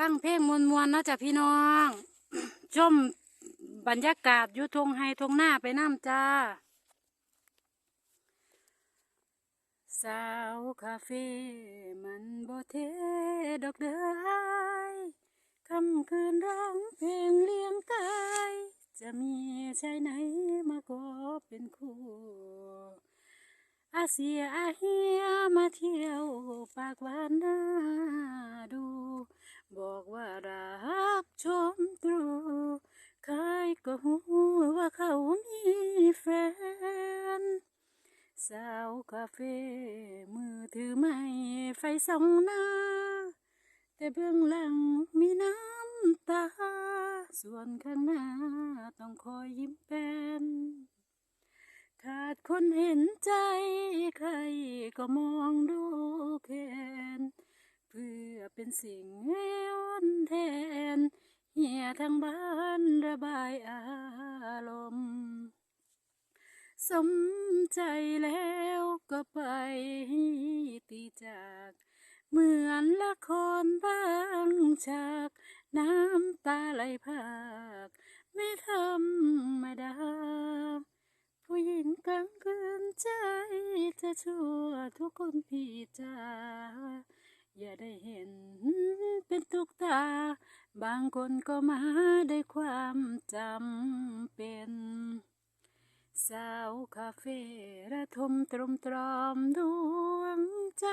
ฟังเพลงมวนมวนๆเนาะจ้ะพี่น้อง ชมบรรยากาศยู่ทงไฮทงหน้าไปน้ำจ้า สาวคาเฟ่มันบเทดอกเด้อคำคืนร้องเพลงเลี้ยงกาย จะมีชายไหนมาขอเป็นคู่อาเซียอาเฮียมาเที่ยวปากหวานนา ชมตรูเคยก็หูว่าเขามีแฟน สาวคาเฟ่มือถือไม้ไฟส่องหน้า แต่เบื้องหลังมีน้ำตา ส่วนข้างหน้าต้องคอยยิ้มแป้นขาดคนเห็นใจใครก็มองดูแค้นเพื่อเป็นสิ่งเอ้ อนแทนเหียทางบ้านระบายอารมณ์สมใจแล้วก็ไปตีจาก เหมือนละครบางฉากน้ำตาไหลพาก ไม่ธรรมดา ผู้หญิงกลางคืนใจจะชั่วทุกคนพี่จ้าอย่าได้เห็น เป็นตุกตา บางคนก็มาด้วยความจำเป็น สาวคาเฟ่ระทมตรมตรอมดวงใจ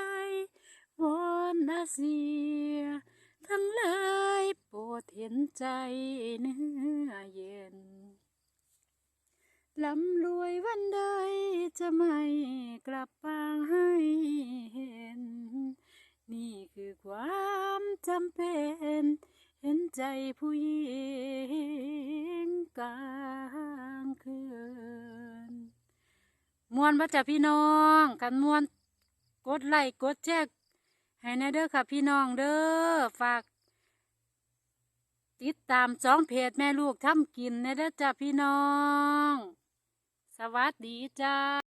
วอนอาเซีย ทั้งหลายโปรดเห็นใจเนื้อเย็นลำรวยวันใดจะไม่กลับมาให้ น เห็นใจผู้หญิงกลางคืนมวนว่าจะพี่น้องกันมวนกดไลค์กดแชร์ให้แนะเด้อค่ะพี่น้องเด้อฝาก ติดตามสองเพจแม่ลูกทำกินแนะเด้อจ้าพี่น้อง สวัสดีจ้า